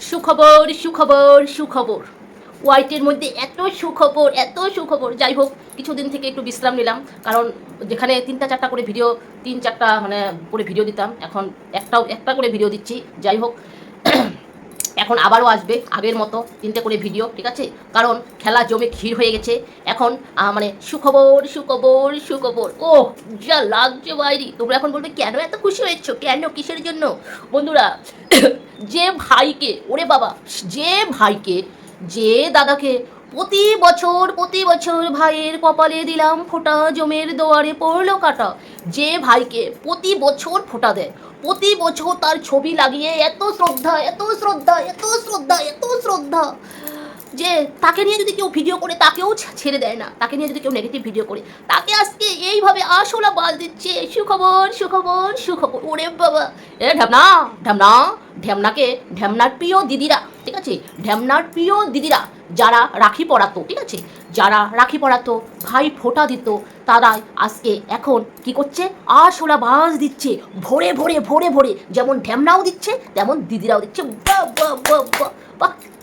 সুখবর সুখবর সুখবর। হোয়াইটের মধ্যে এত সুখবর এত সুখবর। যাই হোক, কিছুদিন থেকে একটু বিশ্রাম নিলাম, কারণ যেখানে তিনটা চারটা করে ভিডিও তিন চারটা মানে করে ভিডিও দিতাম, এখন একটাও, একটা করে ভিডিও দিচ্ছি। যাই হোক এখন আবারও আসবে আগের মতো তিনটে করে ভিডিও ঠিক আছে? কারণ খেলা জমে ক্ষীর হয়ে গেছে। এখন মানে সুখবর সুখবর সুখবর। ও যা লাগছে বাইরি। তোমরা এখন বলবে, কেন এত খুশি হয়েছ? কেন? কিসের জন্য? বন্ধুরা, যে ভাইকে, ওরে বাবা, যে ভাইকে, যে দাদাকে প্রতি বছর প্রতি বছর ভাইয়ের কপালে দিলাম ফোঁটা, জমের দোয়ারে পড়ল কাটা। যে ভাইকে প্রতি বছর ফোঁটা দেয়, প্রতি বছর তার ছবি লাগিয়ে এত শ্রদ্ধা এত শ্রদ্ধা এত শ্রদ্ধা এত শ্রদ্ধা যে তাকে নিয়ে যদি কেউ ভিডিও করে, তাকেও ছেড়ে দেয় না। তাকে নিয়ে যদি কেউ নেগেটিভ ভিডিও করে, তাকে আজকে এইভাবে আসলা বাজ দিচ্ছে। সুখবর সুখবর সুখবর। ওরে বাবা। এ ঢ্যামনা ঢ্যামনা, ঢ্যামনাকে, ঢ্যামনার প্রিয় দিদিরা, ঠিক আছে? ঢ্যামনার প্রিয় দিদিরা যারা রাখি পড়াতো ঠিক আছে? যারা রাখি পড়াতো ভাই ফোঁটা দিত, তারাই আজকে এখন কি করছে? আসলা বাজ দিচ্ছে, ভোরে ভোরে ভোরে ভোরে। যেমন ঢ্যামনাও দিচ্ছে, তেমন দিদিরাও দিচ্ছে।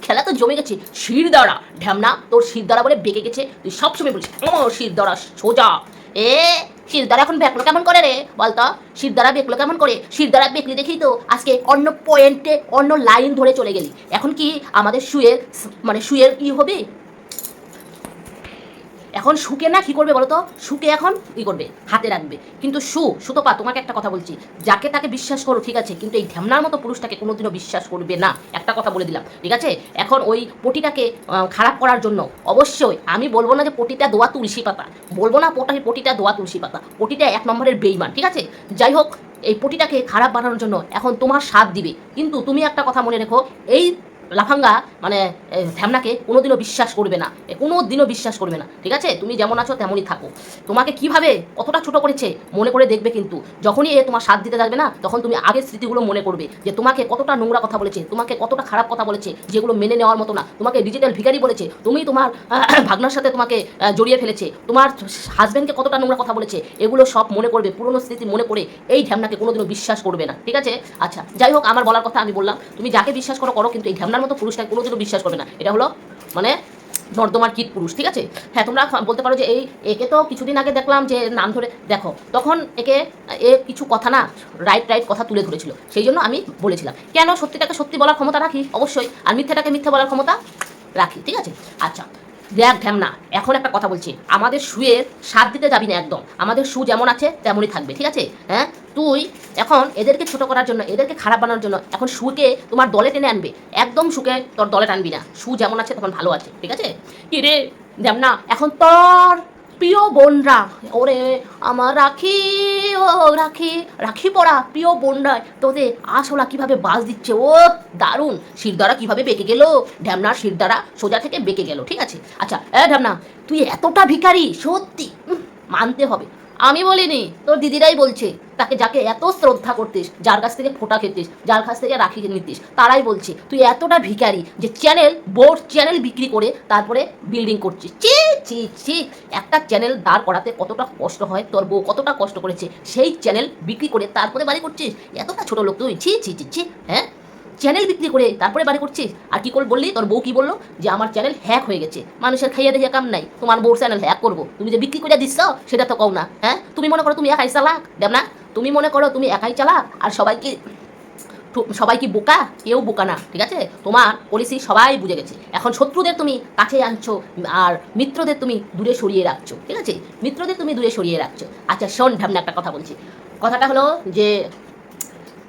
খেলা তো জমে গেছে। শিরদাঁড়া। ঢ্যামনা তোর শিরদাঁড়া বলে বেঁকে গেছে। তুই সবসময় বলিস, ও, শিরদাঁড়া সোজা। এ শিরদাঁড়া এখন বেকলো কেমন করে রে? বলতো, শিরদারা বেকলো কেমন করে? শিরদারা বেকলি দেখি তো আজকে অন্য পয়েন্টে অন্য লাইন ধরে চলে গেলি। এখন কি আমাদের শুয়ের মানে শুয়ের ই হবে? এখন শুকে না কি করবে বলো তো শুকে এখন ই করবে, হাতে রাখবে। কিন্তু সু, সুতপা, তোমাকে একটা কথা বলছি। যাকে তাকে বিশ্বাস করো, ঠিক আছে? কিন্তু এই ঢ্যামনার মতো পুরুষটাকে কোনোদিনও বিশ্বাস করবে না। একটা কথা বলে দিলাম, ঠিক আছে? এখন ওই পটিটাকে খারাপ করার জন্য অবশ্যই আমি বলব না যে পটিটা দোয়া তুলসী পাতা। বলব না পোটা পটিটা দোয়া তুলসী পাতা। পটিটা এক নম্বরের বেইমান, ঠিক আছে? যাই হোক, এই পটিটাকে খারাপ বানানোর জন্য এখন তোমার সাথ দিবে। কিন্তু তুমি একটা কথা মনে রেখো, এই লাফাঙ্গা মানে এ, ঢ্যামনাকে কোনোদিনও বিশ্বাস করবে না। কোনো দিনও বিশ্বাস করবে না ঠিক আছে? তুমি যেমন আছো তেমনই থাকো। তোমাকে কীভাবে কতটা ছোট করেছে মনে করে দেখবে কিন্তু যখনই এ তোমার সাথ দিতে থাকবে না তখন তুমি আগের স্মৃতিগুলো মনে করবে যে তোমাকে কতটা নোংরা কথা বলেছে তোমাকে কতটা খারাপ কথা বলেছে যেগুলো মেনে নেওয়ার মতো না। তোমাকে ডিজিটাল ভিখারি বলেছে তুমি তোমার ভাগনার সাথে তোমাকে জড়িয়ে ফেলেছে তোমার হাজব্যান্ডকে কতটা নোংরা কথা বলেছে এগুলো সব মনে করবে পুরনো স্মৃতি মনে করে এই ঢ্যামনাকে কোনোদিনও বিশ্বাস করবে না ঠিক আছে? আচ্ছা যাই হোক আমার বলার কথা আমি বললাম। তুমি যাকে বিশ্বাস করো করো কিন্তু এই ঢ্যামনার মতো পুরুষটাকে কোনোদিনও বিশ্বাস করবে না। এটা হলো মানে নর্দমার কীট পুরুষ, ঠিক আছে? হ্যাঁ তোমরা বলতে পারো যে এই একে তো কিছুদিন আগে দেখলাম যে নাম ধরে, দেখো, তখন একে, এ কিছু কথা না রাইট রাইট কথা তুলে ধরেছিল। সেই জন্য আমি বলেছিলাম, কেন সত্যিটাকে সত্যি বলার ক্ষমতা রাখি? অবশ্যই, আর মিথ্যাটাকে মিথ্যা বলার ক্ষমতা রাখি, ঠিক আছে? আচ্ছা দেখ ঢ্যামনা, এখন একটা কথা বলছি, আমাদের শুয়ের সাথ দিতে যাবি না একদম। আমাদের শু যেমন আছে, তেমনই থাকবে, ঠিক আছে? হ্যাঁ? তুই এখন এদেরকে ছোট করার জন্য, এদেরকে খারাপ বানানোর জন্য এখন শুকে তোমার দলে টেনে আনবে। একদম শুকে তোর দলে টানবি না। শু যেমন আছে তখন ভালো আছে, ঠিক আছে? কি রে যেমন ঢ্যামনা এখন তোর প্রিয় বোনরা, ওরে আমার রাখি, ও রাখি রাখি পড়া প্রিয় বোনরা তোদের আসলা কীভাবে বাস দিচ্ছে? ও দারুণ। শিরদারা কীভাবে বেঁকে গেল? ঢ্যামনার শিরদারা সোজা থেকে বেঁকে গেল, ঠিক আছে? আচ্ছা এ ঢ্যামনা তুই এতটা ভিখারি, সত্যি মানতে হবে। আমি বলিনি, তোর দিদিরাই বলছে, তাকে যাকে এত শ্রদ্ধা করতিস, যার কাছ থেকে ফোটা খেতিস, যার কাছ থেকে রাখি নিতিস, তারাই বলছে, তুই এতটা ভিখারি যে চ্যানেল বোর্ড চ্যানেল বিক্রি করে তারপরে বিল্ডিং করছিস। চি চি চি একটা চ্যানেল দাঁড় করাতে কতটা কষ্ট হয়, তোর বউ কতটা কষ্ট করেছে, সেই চ্যানেল বিক্রি করে তারপরে বাড়ি করছিস? এতটা ছোট লোক তুই ছি ছি ছি হ্যাঁ? চ্যানেল বিক্রি করে তারপরে বাড়ি করছিস? আর কি করে বললি? তোর বউ কি বলল? যে আমার চ্যানেল হ্যাক হয়ে গেছে। মানুষের খাইয়ে দেখে কাম নাই। তোমার বউর চ্যানেল হ্যাক করব। তুমি যে বিক্রি করে দিচ্ছ, সেটা তো কও না। হ্যাঁ? তুমি মনে করো তুমি একাই চালাক দেব না তুমি মনে করো তুমি একাই চালাক, আর সবাইকে সবাই কি বোকা? কেউ বোকা না, ঠিক আছে? তোমার পলিসি সবাই বুঝে গেছে। এখন শত্রুদের তুমি কাছে আনছো, আর মিত্রদের তুমি দূরে সরিয়ে রাখছো, ঠিক আছে? মিত্রদের তুমি দূরে সরিয়ে রাখছো। আচ্ছা শোন ঢামনা একটা কথা বলছি। কথাটা হলো যে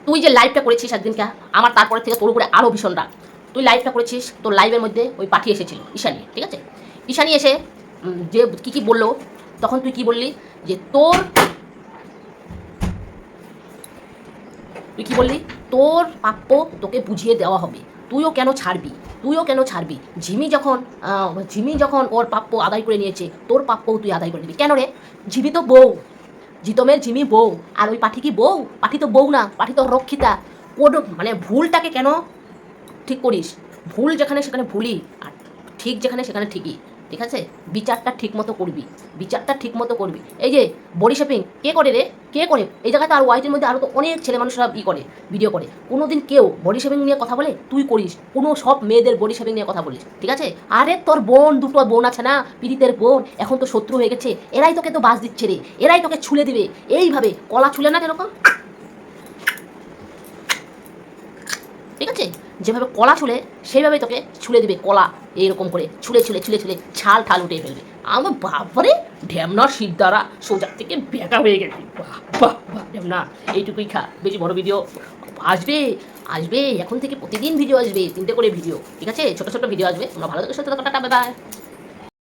তুই যে লাইভটা করেছিস একদিনকা, আমার তারপরে থেকে তোর উপরে আরও ভীষণ রাগ। তুই লাইভটা করেছিস, তোর লাইভের মধ্যে ওই পাঠি এসেছিল, ঈশানি, ঠিক আছে? ঈশানি এসে যে কী কী বলল, তখন তুই কি বললি? যে তোর, তুই কি বললি? তোর প্রাপ্য তোকে বুঝিয়ে দেওয়া হবে। তুইও কেন ছাড়বি? তুইও কেন ছাড়বি? ঝিমি যখন ঝিমি যখন ওর প্রাপ্য আদায় করে নিয়েছে, তোর প্রাপ্যও তুই আদায় করে নিবি। কেন রে? ঝিমি তো বউ। জিতমের জিমি বউ। আর ওই পাঠি কি বউ? পাঠি তো বউ না, পাঠি তো রক্ষিতা। কোড মানে ভুলটাকে কেন ঠিক করিস? ভুল যেখানে সেখানে ভুলই আর ঠিক যেখানে সেখানে ঠিকই। ঠিক আছে? বিচারটা ঠিক মতো করবি। বিচারটা ঠিক মতো করবি। এই যে, বডি শেপিং, কে করে রে? কে করে? এই জায়গাতে আর ওয়াইটের মধ্যে আরও তো অনেক ছেলে মানুষরা ই করে ভিডিও করে। কোনো দিন কেউ বডি শেপিং নিয়ে কথা বলে, তুই করিস। কোনো সব মেয়েদের বডি শেপিং নিয়ে কথা বলিস, ঠিক আছে? আরে তোর বোন, দুটো বোন আছে না? পীড়িতের বোন, এখন তো শত্রু হয়ে গেছে। এরাই তোকে তো বাস দিচ্ছে রে। এরাই তোকে ছুলে দিবে। এইভাবে কলা ছুলে না যেরকম? ঠিক আছে? যেভাবে কলা ছুলে সেইভাবে তোকে ছুলে দেবে কলা। এইরকম করে ছুলে ছুলে ছুলে ছুলে ছাল ঠাল উঠে ফেলবে। আমার বাপরে ঢ্যামনার দ্বারা সোজা থেকে বেকা হয়ে গেছে। বাহ বাহ এইটুকুই খা। বেশি বড় ভিডিও আসবে আসবে। এখন থেকে প্রতিদিন ভিডিও আসবে, তিনটে করে ভিডিও ঠিক আছে? ছোটো ছোটো ভিডিও আসবে। তোমরা ভালো থেকে সাথে টাটা বাই বাই